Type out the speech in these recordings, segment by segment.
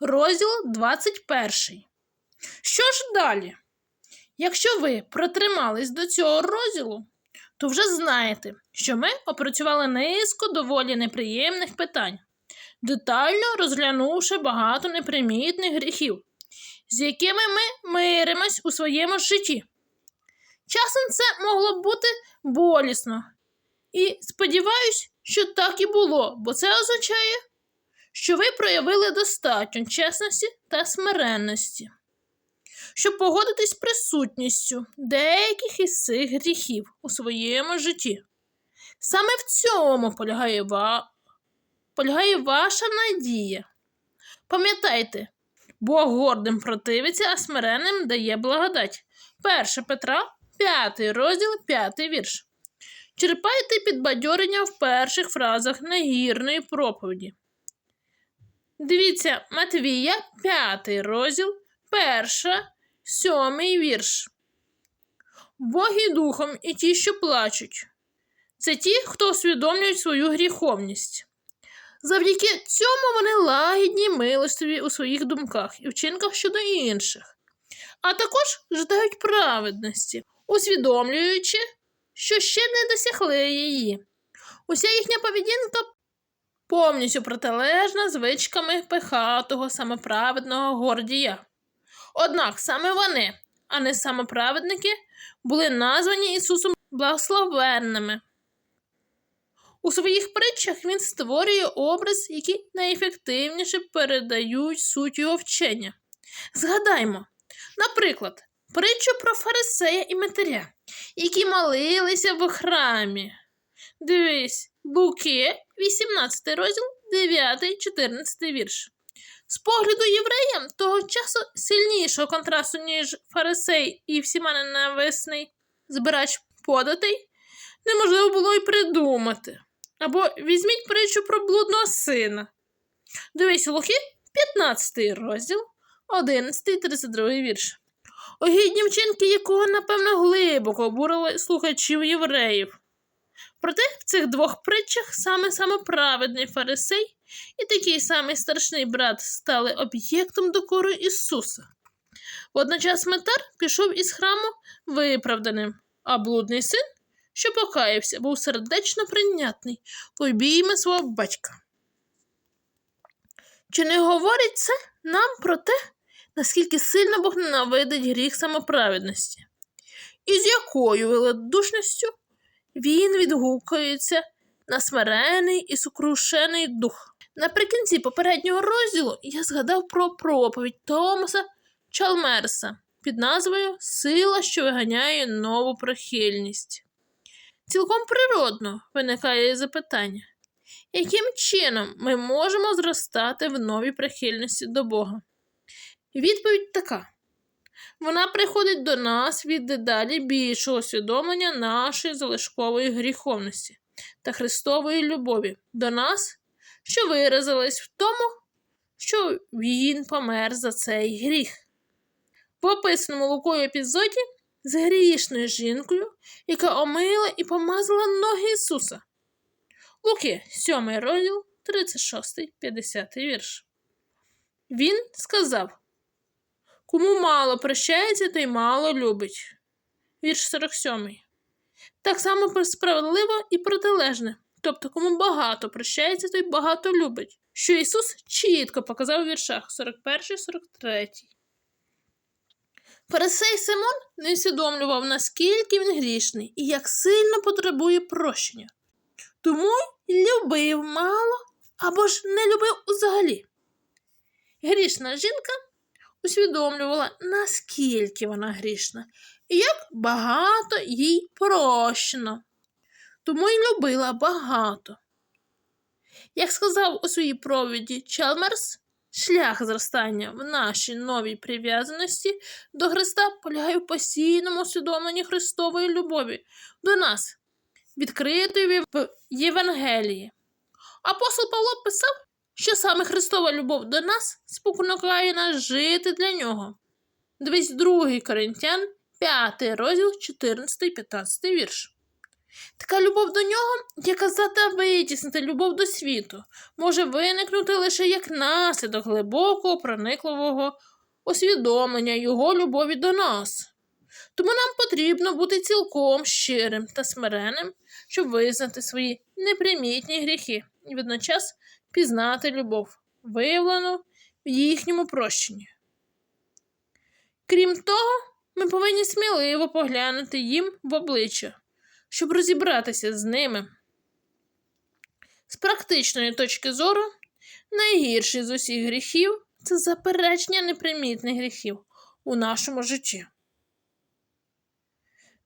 розділ 21. Що ж далі? Якщо ви протримались до цього розділу, то вже знаєте, що ми опрацювали низку доволі неприємних питань, детально розглянувши багато непримітних гріхів, з якими ми миримось у своєму житті. Часом це могло бути болісно. І сподіваюсь, що так і було, бо це означає, що ви проявили достатньо чесності та смиренності, щоб погодитись з присутністю деяких із цих гріхів у своєму житті. Саме в цьому полягає, ва... полягає ваша надія. Пам'ятайте, Бог гордим противиться, а смиренним дає благодать. 1 Петра, 5 розділ, 5 вірш. Черпайте підбадьорення в перших фразах нагірної проповіді. Дивіться, Матвія, 5 розділ, 1, 7 вірш. Боги духом і ті, що плачуть. Це ті, хто усвідомлюють свою гріховність. Завдяки цьому вони лагідні, милостиві у своїх думках і вчинках щодо інших, а також ждають праведності, усвідомлюючи, що ще не досягли її. Уся їхня поведінка повністю протилежна звичками пихатого самоправедного гордія. Однак саме вони, а не самоправедники, були названі Ісусом благословенними. У своїх притчах він створює образ, які найефективніше передають суть його вчення. Згадаймо, наприклад, притчу про фарисея і матеря, які молилися в храмі. Дивись, Луки, 18 розділ, 9, 14 вірш. З погляду євреям того часу сильнішого контрасту, ніж фарисей і всіма ненависний збирач податей, неможливо було й придумати. Або візьміть притчу про блудного сина. Дивись, Луки, 15 розділ, 11, 32 вірш. Огідні вчинки, якого, напевно, глибоко обурили слухачів євреїв. Проте в цих двох притчах саме самоправедний фарисей і такий самий страшний брат стали об'єктом докору Ісуса. Водночас Метар пішов із храму виправданим, а блудний син, що покаявся, був сердечно прийнятний в обійми свого батька. Чи не говорить це нам про те, наскільки сильно Бог ненавидить гріх самоправедності? І з якою великодушністю він відгукується на смирений і сукрушений дух. Наприкінці попереднього розділу я згадав про проповідь Томаса Чалмерса під назвою Сила, що виганяє нову прихильність. Цілком природно виникає запитання, яким чином ми можемо зростати в новій прихильності до Бога? Відповідь така. Вона приходить до нас від дедалі більшого усвідомлення нашої залишкової гріховності та Христової любові до нас, що виразилась в тому, що Він помер за цей гріх. В описаному Лукою епізоді з грішною жінкою, яка омила і помазала ноги Ісуса. Луки, 7 розділ, 36, 50 вірш. Він сказав. Кому мало прощається, той мало любить. Вірш 47. Так само справедливо і протилежне. Тобто, кому багато прощається, той багато любить. Що Ісус чітко показав у віршах 41-43. Фарисей Симон не усвідомлював, наскільки він грішний і як сильно потребує прощення. Тому любив мало або ж не любив взагалі. Грішна жінка усвідомлювала, наскільки вона грішна, і як багато їй прощено. Тому й любила багато. Як сказав у своїй провіді Чалмерс, шлях зростання в нашій новій прив'язаності до Христа полягає в постійному усвідомленні Христової любові до нас, відкритої в Євангелії. Апостол Павло писав, що саме Христова любов до нас споконукає нас жити для нього. Дивись 2 Коринтян, 5 розділ, 14-15 вірш. Така любов до нього, яка здатна витіснити любов до світу, може виникнути лише як наслідок глибокого проникливого усвідомлення його любові до нас. Тому нам потрібно бути цілком щирим та смиреним, щоб визнати свої непримітні гріхи і водночас пізнати любов, виявлену в їхньому прощенні. Крім того, ми повинні сміливо поглянути їм в обличчя, щоб розібратися з ними. З практичної точки зору, найгірший з усіх гріхів це заперечення непримітних гріхів у нашому житті.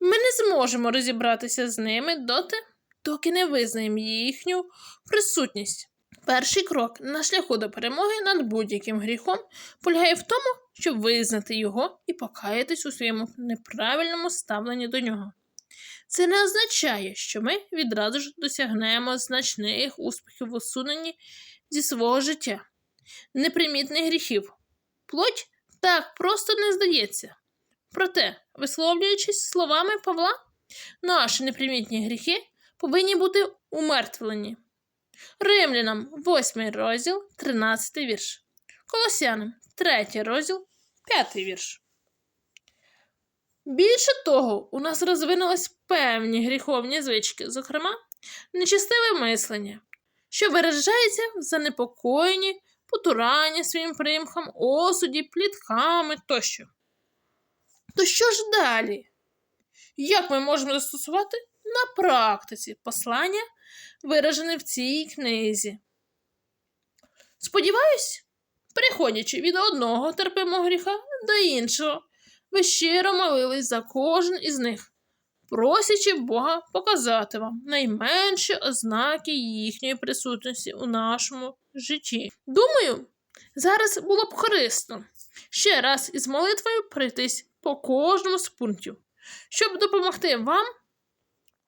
Ми не зможемо розібратися з ними доти, доки не визнаємо їхню присутність. Перший крок на шляху до перемоги над будь-яким гріхом полягає в тому, щоб визнати його і покаятись у своєму неправильному ставленні до нього. Це не означає, що ми відразу ж досягнемо значних успіхів в усуненні зі свого життя, непримітних гріхів. Плоть так просто не здається. Проте, висловлюючись словами Павла, наші непримітні гріхи повинні бути умертвлені. Римлянам 8 розділ, 13 вірш. Колосянам 3 розділ, 5 вірш. Більше того, у нас розвинулись певні гріховні звички, зокрема, нечистиве мислення, що виражається в занепокоєнні, потуранні своїм примхам, осуді, плітками тощо. То що ж далі? Як ми можемо застосувати на практиці послання, виражене в цій книзі? Сподіваюсь, переходячи від одного терпимого гріха до іншого, ви щиро молились за кожен із них, просячи Бога показати вам найменші ознаки їхньої присутності у нашому житті. Думаю, зараз було б корисно ще раз із молитвою пройтись по кожному з пунктів. Щоб допомогти вам,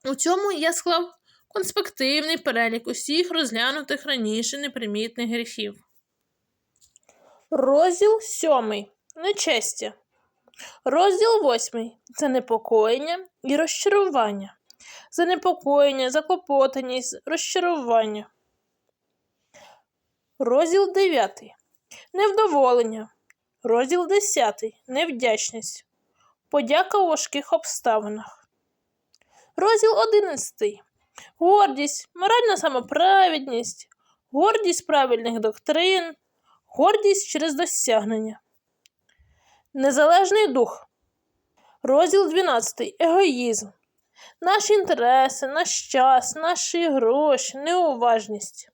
у цьому я склав конспективний перелік усіх розглянутих раніше непримітних гріхів. Розділ сьомий. Нечестя. Розділ восьмий. Занепокоєння і розчарування. Занепокоєння, заклопотаність, розчарування. Розділ дев'ятий. Невдоволення. Розділ десятий. Невдячність. Подяка у важких обставинах. Розділ одинадцятий. Гордість, моральна самоправедність, гордість правильних доктрин, гордість через досягнення. Незалежний дух. Розділ 12. Егоїзм. Наші інтереси, наш час, наші гроші, неуважність.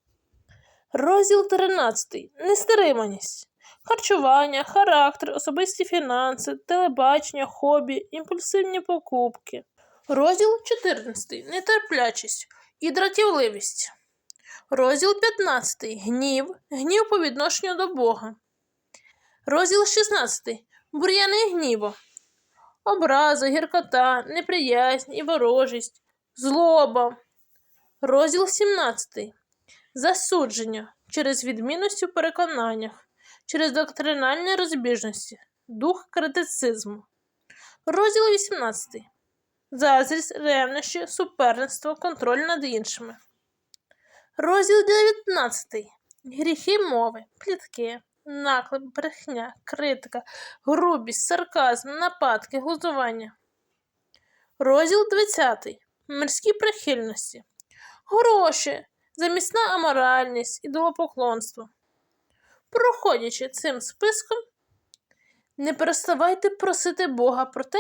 Розділ 13. Нестриманість. Харчування, характер, особисті фінанси, телебачення, хобі, імпульсивні покупки. Розділ 14. Нетерплячість і дратівливість. Розділ 15. Гнів. Гнів по відношенню до Бога. Розділ 16. Бур'яни гніву. Образа, гіркота, неприязнь і ворожість, злоба. Розділ 17. Засудження через відмінності в переконаннях, через доктринальні розбіжності, дух критицизму. Розділ 18. Зазрість, ревнощі, суперництво, контроль над іншими. Розділ 19. Гріхи мови, плітки, наклеп, брехня, критика, грубість, сарказм, нападки, глузування. Розділ 20. Мирські прихильності. Гроші, замісна аморальність, ідолопоклонство. Проходячи цим списком, не переставайте просити Бога про те,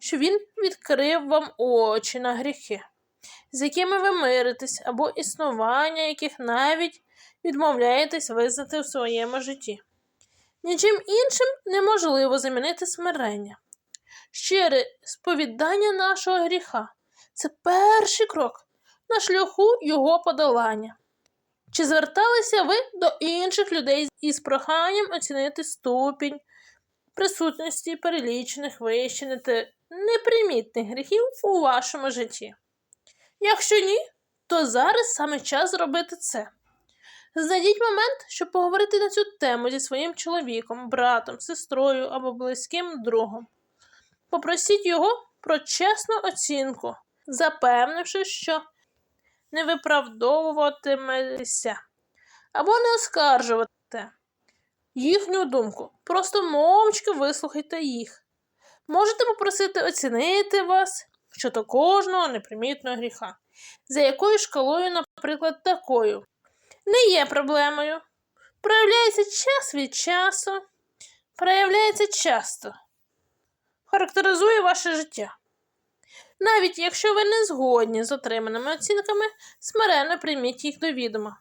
що Він відкрив вам очі на гріхи, з якими ви миритесь, або існування яких навіть відмовляєтесь визнати в своєму житті. Нічим іншим неможливо замінити смирення. Щире сповідання нашого гріха це перший крок на шляху його подолання. Чи зверталися ви до інших людей із проханням оцінити ступінь присутності перелічених вище непримітних гріхів у вашому житті? Якщо ні, то зараз саме час зробити це. Знайдіть момент, щоб поговорити на цю тему зі своїм чоловіком, братом, сестрою або близьким другом. Попросіть його про чесну оцінку запевнивши, що не виправдовуватиметеся або не оскаржувати їхню думку. Просто мовчки вислухайте їх. Можете попросити оцінити вас щодо кожного непримітного гріха, за якою шкалою, наприклад, такою. Не є проблемою. Проявляється час від часу, проявляється часто, характеризує ваше життя. Навіть якщо ви не згодні з отриманими оцінками, смиренно прийміть їх до відома.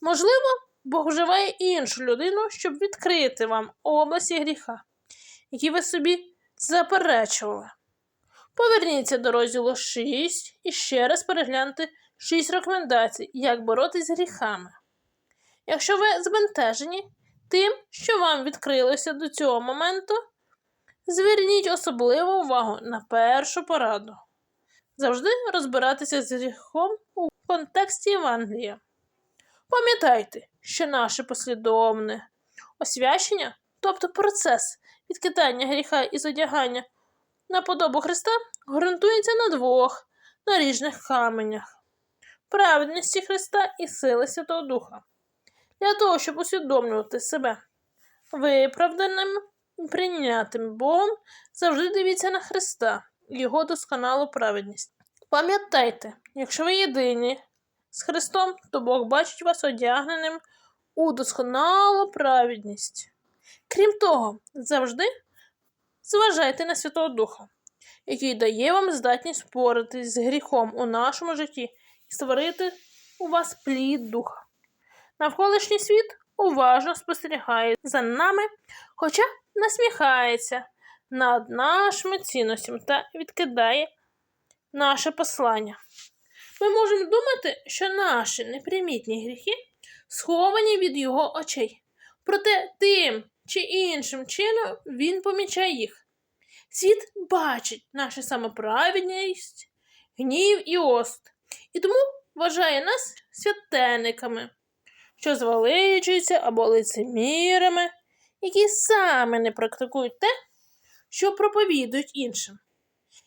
Можливо, Бог вживає іншу людину, щоб відкрити вам області гріха, які ви собі заперечували. Поверніться до розділу 6 і ще раз перегляньте 6 рекомендацій, як боротись з гріхами. Якщо ви збентежені тим, що вам відкрилося до цього моменту, зверніть особливу увагу на першу пораду. Завжди розбиратися з гріхом у контексті Євангелія. Пам'ятайте, що наше послідовне освячення, тобто процес відкидання гріха і зодягання на подобу Христа, ґрунтується на двох наріжних каменях праведності Христа і сили Святого Духа. Для того, щоб усвідомлювати себе виправданим прийнятим Богом, завжди дивіться на Христа Його досконалу праведність. Пам'ятайте, якщо ви єдині з Христом, то Бог бачить вас одягненим у досконалу праведність. Крім того, завжди зважайте на Святого Духа, який дає вам здатність впоратись з гріхом у нашому житті і створити у вас плід духа. Навколишній світ уважно спостерігає за нами, хоча насміхається над нашими цінностями та відкидає наше послання. Ми можемо думати, що наші непримітні гріхи сховані від його очей, проте тим чи іншим чином він помічає їх. Світ бачить нашу самоправедність, гнів і ост, і тому вважає нас святенниками, що звеличуються або лицемірами, які саме не практикують те, що проповідують іншим.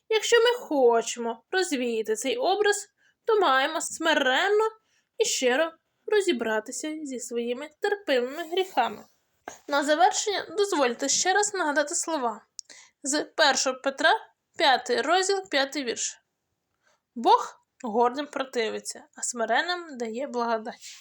Якщо ми хочемо розвіяти цей образ, то маємо смиренно і щиро розібратися зі своїми терпимими гріхами. На завершення дозвольте ще раз нагадати слова з 1 Петра, 5 розділ, 5 вірш. Бог гордим противиться, а смиренним дає благодать.